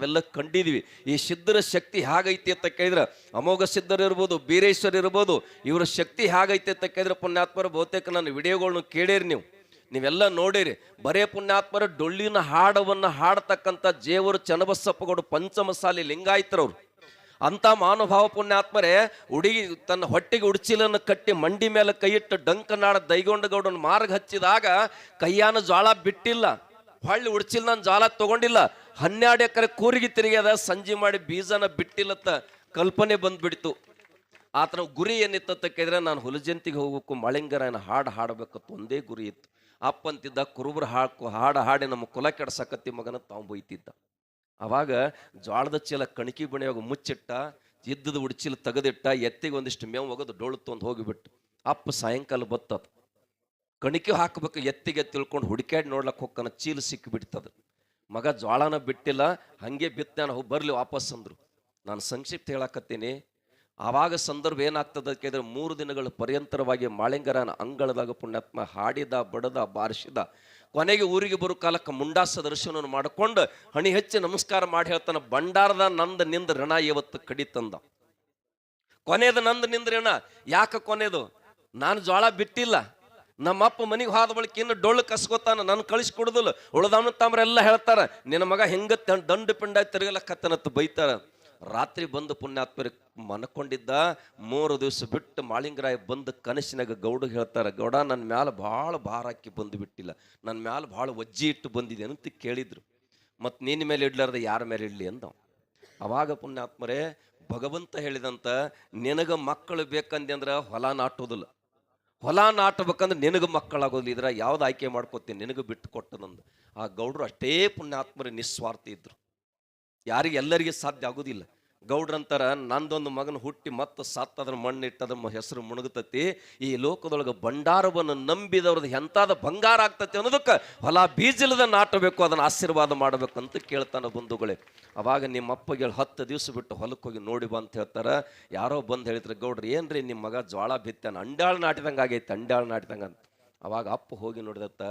ನಾವೆಲ್ಲ ಕಂಡಿದ್ವಿ ಈ ಸಿದ್ಧರ ಶಕ್ತಿ ಹೇಗೈತಿ ಅಂತ ಕೇಳಿದ್ರೆ, ಅಮೋಘ ಸಿದ್ಧರು ಇರ್ಬೋದು, ಬೀರೇಶ್ವರ್ ಇರ್ಬೋದು, ಇವರ ಶಕ್ತಿ ಹೇಗೈತಿ ಅಂತ ಕೇಳಿದ್ರೆ ಪುಣ್ಯಾತ್ಮರ ಬಹುತೇಕ ನನ್ನ ವಿಡಿಯೋಗಳನ್ನ ಕೇಳಿರಿ ನೀವು. ನೀವೆಲ್ಲ ನೋಡಿರಿ, ಬರೇ ಪುಣ್ಯಾತ್ಮರ ಡೊಳ್ಳಿನ ಹಾಡವನ್ನು ಹಾಡತಕ್ಕಂಥ ಜೇವರು ಚನ್ನಬಸಪ್ಪಗೌಡ ಪಂಚಮಸಾಲಿ ಲಿಂಗಾಯತರವ್ರು. ಅಂಥ ಮಹಾನುಭಾವ ಪುಣ್ಯಾತ್ಮರೇ, ಹುಡುಗಿ ತನ್ನ ಹೊಟ್ಟೆಗೆ ಉಡ್ಚಿಲನ್ನು ಕಟ್ಟಿ ಮಂಡಿ ಮೇಲೆ ಕೈಯಿಟ್ಟು ಡಂಕನಾಡ ದೈಗೊಂಡಗೌಡನ ಮಾರ್ಗ ಹಚ್ಚಿದಾಗ ಕೈಯಾನ ಜ್ವಾಳ ಬಿಟ್ಟಿಲ್ಲ. ಹೊಳ್ಳಿ ಉಡ್ಚಿಲ್ ಜ್ವಾಳ ತಗೊಂಡಿಲ್ಲ. ಹನ್ನೆರಡು ಎಕರೆ ಕೂರಿಗೆ ತಿರುಗ್ಯದ ಸಂಜೆ ಮಾಡಿ ಬೀಜನ ಬಿಟ್ಟಿಲ್ಲತ್ತ ಕಲ್ಪನೆ ಬಂದ್ಬಿಡ್ತು. ಆತನ ಗುರಿ ಏನಿತ್ತು ಅಂತ ಕೇಳಿದ್ರೆ, ನಾನು ಹುಲಜಂತಿಗೆ ಹೋಗ್ಬೇಕು ಮಳಿಂಗರನ ಹಾಡು ಹಾಡಬೇಕಂತ ಒಂದೇ ಗುರಿ ಇತ್ತು. ಅಪ್ಪಂತಿದ್ದ ಕುರುಬರು ಹಾಕು, ಹಾಡು ಹಾಡಿ ನಮ್ಮ ಕುಲ ಕೆಡ್ಸಕತ್ತಿ ಮಗನ ತಾವು ಬೈತಿದ್ದ. ಅವಾಗ ಜ್ವಾಳದ ಚೀಲ ಕಣಕಿ ಬಣಿಯಾಗ ಮುಚ್ಚಿಟ್ಟ, ಇದ್ದದ ಉಡ್ಚಿಲ್ ತೆಗೆದಿಟ್ಟ, ಎತ್ತಿಗೆ ಒಂದಿಷ್ಟು ಮೇವು ಒಗದು ಡೋಳು ತೊಂದು ಹೋಗಿಬಿಟ್ಟು. ಅಪ್ಪ ಸಾಯಂಕಾಲ ಬತ್ತದ. ಕಣಿಕೆ ಹಾಕಬೇಕು ಎತ್ತಿಗೆ ತಿಳ್ಕೊಂಡು ಹುಡುಕ್ಯಾಡಿ ನೋಡ್ಲಕ್ಕೆ ಹೋಗ್ಕನ ಚೀಲ ಸಿಕ್ಕಿಬಿಡ್ತದ. ಮಗ ಜ್ವಾಳನ ಬಿಟ್ಟಿಲ್ಲ, ಹಂಗೆ ಬಿತ್ತಾನ ಹೋಗಿ ಬರಲಿ ವಾಪಸ್ ಅಂದರು. ನಾನು ಸಂಕ್ಷಿಪ್ತ ಹೇಳಕತ್ತೀನಿ. ಆವಾಗ ಸಂದರ್ಭ ಏನಾಗ್ತದ ಕೇಳಿದ್ರೆ, ಮೂರು ದಿನಗಳ ಪರ್ಯಂತರವಾಗಿ ಮಾಳಿಂಗರನ ಅಂಗಳದಾಗ ಪುಣ್ಯಾತ್ಮ ಹಾಡಿದ, ಬಡದ, ಬಾರಿಸಿದ, ಕೊನೆಗೆ ಊರಿಗೆ ಬರೋ ಕಾಲಕ್ಕೆ ಮುಂಡಾಸ ದರ್ಶನವನ್ನು ಮಾಡಿಕೊಂಡು, ಹಣಿ ಹೆಚ್ಚಿ ನಮಸ್ಕಾರ ಮಾಡಿ ಹೇಳ್ತಾನೆ ಬಂಡಾರದ ನಂದ ನಿಂದ ಋಣ ಇವತ್ತು ಕಡಿತಂದ ಕೊನೆಯದು ನಿಂದ ರಣ ಯಾಕೆ ಕೊನೆಯದು ನಾನು ಜ್ವಾಳ ಬಿಟ್ಟಿಲ್ಲ. ನಮ್ಮಪ್ಪ ಮನೆಗೆ ಹೋದ ಬಳಿಕ ಇನ್ನು ಡೊಳ್ಳು ಕಸ್ಕೊತಾನ ನನ್ನ ಕಳಿಸಿ ಕೊಡುದಿಲ್ಲ. ಉಳ್ದವನು ತಾಮ್ರೆಲ್ಲ ಹೇಳ್ತಾರ, ನಿನ್ನ ಮಗ ಹೆಂಗ ದಂಡ ಪಿಂಡ ತಿರುಗಲಕ್ಕತ್ತನತ್ತ ಬೈತಾರ. ರಾತ್ರಿ ಬಂದು ಪುಣ್ಯಾತ್ಮರಿ ಮನ್ಕೊಂಡಿದ್ದ, ಮೂರು ದಿವಸ ಬಿಟ್ಟು ಮಾಳಿಂಗರಾಯ ಬಂದು ಕನಸಿನಾಗ ಗೌಡ ಹೇಳ್ತಾರೆ, ಗೌಡ ನನ್ನ ಮ್ಯಾಲ ಭಾಳ ಭಾರ ಹಾಕಿ ಬಂದು ಬಿಟ್ಟಿಲ್ಲ ನನ್ನ ಮ್ಯಾಲ ಭಾಳ ಒಜ್ಜಿ ಇಟ್ಟು ಬಂದಿದೆ ಅಂತ ಕೇಳಿದ್ರು. ಮತ್ತು ನಿನ್ನ ಮೇಲೆ ಇಡ್ಲಾರ್ದ ಯಾರ ಮೇಲೆ ಇಡ್ಲಿ ಅಂದ ಅವಾಗ ಪುಣ್ಯಾತ್ಮರೇ, ಭಗವಂತ ಹೇಳಿದಂತ, ನಿನಗೆ ಮಕ್ಕಳು ಬೇಕಂದೆ ಅಂದ್ರೆ ಹೊಲ ನಾಟೋದಿಲ್ಲ. ಹೊಲ ನಾಟಬೇಕಂದ್ರೆ ನಿನಗೆ ಮಕ್ಕಳಾಗೋದಿಲ್ಲ. ಇದ್ರ ಯಾವ್ದು ಆಯ್ಕೆ ಮಾಡ್ಕೋತೀನಿ? ನಿನಗೆ ಬಿಟ್ಟು ಕೊಟ್ಟದಂದು ಆ ಗೌಡರು ಅಷ್ಟೇ ಪುಣ್ಯಾತ್ಮರ ನಿಸ್ವಾರ್ಥ ಇದ್ರು. ಯಾರಿಗೆ ಎಲ್ಲರಿಗೆ ಸಾಧ್ಯ ಆಗೋದಿಲ್ಲ. ಗೌಡ್ರಂತಾರ, ನಂದೊಂದು ಮಗನ ಹುಟ್ಟಿ ಮತ್ತೆ ಸತ್ತ ಅದ್ರ ಮಣ್ಣು ಇಟ್ಟದ್ರ ಮ- ಹೆಸರು ಮುಣುಗತತಿ. ಈ ಲೋಕದೊಳಗೆ ಭಂಡಾರವನ್ನು ನಂಬಿದವ್ರದ್ದು ಎಂತಾದ ಬಂಗಾರ ಆಗ್ತತಿ ಅನ್ನೋದಕ್ಕೆ ಹೊಲ ಬೀಜಲದ ನಾಟಬೇಕು, ಅದನ್ನ ಆಶೀರ್ವಾದ ಮಾಡಬೇಕು ಅಂತ ಕೇಳ್ತಾನ ಬಂಧುಗಳೇ. ಅವಾಗ ನಿಮ್ಮ ಅಪ್ಪಗೆ ಹತ್ತು ದಿವಸ ಬಿಟ್ಟು ಹೊಲಕ್ಕೆ ಹೋಗಿ ನೋಡಿ ಬಾ ಅಂತ ಹೇಳ್ತಾರ. ಯಾರೋ ಬಂದು ಹೇಳಿದ್ರೆ, ಗೌಡ್ರಿ, ಏನ್ರಿ ನಿಮ್ಮ ಮಗ ಜ್ವಾಳ ಬಿತ್ತಾನ? ಅಂಡಾಳ ನಾಟಿದಂಗೆ ಆಗೈತೆ ಅಂಡಾಳ ನಾಟಿದಂಗೆ ಅಂತ. ಅವಾಗ ಅಪ್ಪ ಹೋಗಿ ನೋಡಿದತ್ತ,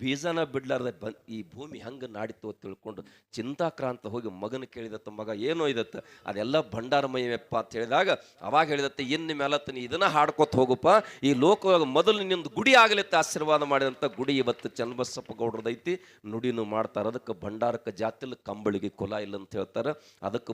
ಬೀಜನ ಬಿಡ್ಲಾರ್ದ ಬನ್, ಈ ಭೂಮಿ ಹೆಂಗೆ ನಾಡಿತ್ತು ಅಂತ ತಿಳ್ಕೊಂಡು ಚಿಂತಾಕ್ರಾಂತ ಹೋಗಿ ಮಗನ ಕೇಳಿದತ್ತ ಮಗ, ಏನೋ ಇದತ್ತ? ಅದೆಲ್ಲ ಭಂಡಾರಮಯಪ್ಪ ಅಂತ ಹೇಳಿದಾಗ, ಅವಾಗ ಹೇಳಿದತ್ತ ಇನ್ನು ಮೇಲತ್ತ ನೀ ಇದನ್ನ ಹಾಡ್ಕೊತ ಹೋಗಪ್ಪ ಈ ಲೋಕವಾಗ ಮೊದಲು ನಿಂದು ಗುಡಿ ಆಗಲಿತ್ತ, ಆಶೀರ್ವಾದ ಮಾಡಿದಂಥ ಗುಡಿ ಇವತ್ತು ಚನ್ನಬಸಪ್ಪ ಗೌಡ್ರದೈತಿ ನುಡಿನೂ ಮಾಡ್ತಾರೆ, ಅದಕ್ಕೆ ಭಂಡಾರಕ್ಕೆ ಜಾತಿಲ್ ಕಂಬಳಿಗೆ ಕುಲ ಇಲ್ಲ ಅಂತ ಹೇಳ್ತಾರೆ, ಅದಕ್ಕೆ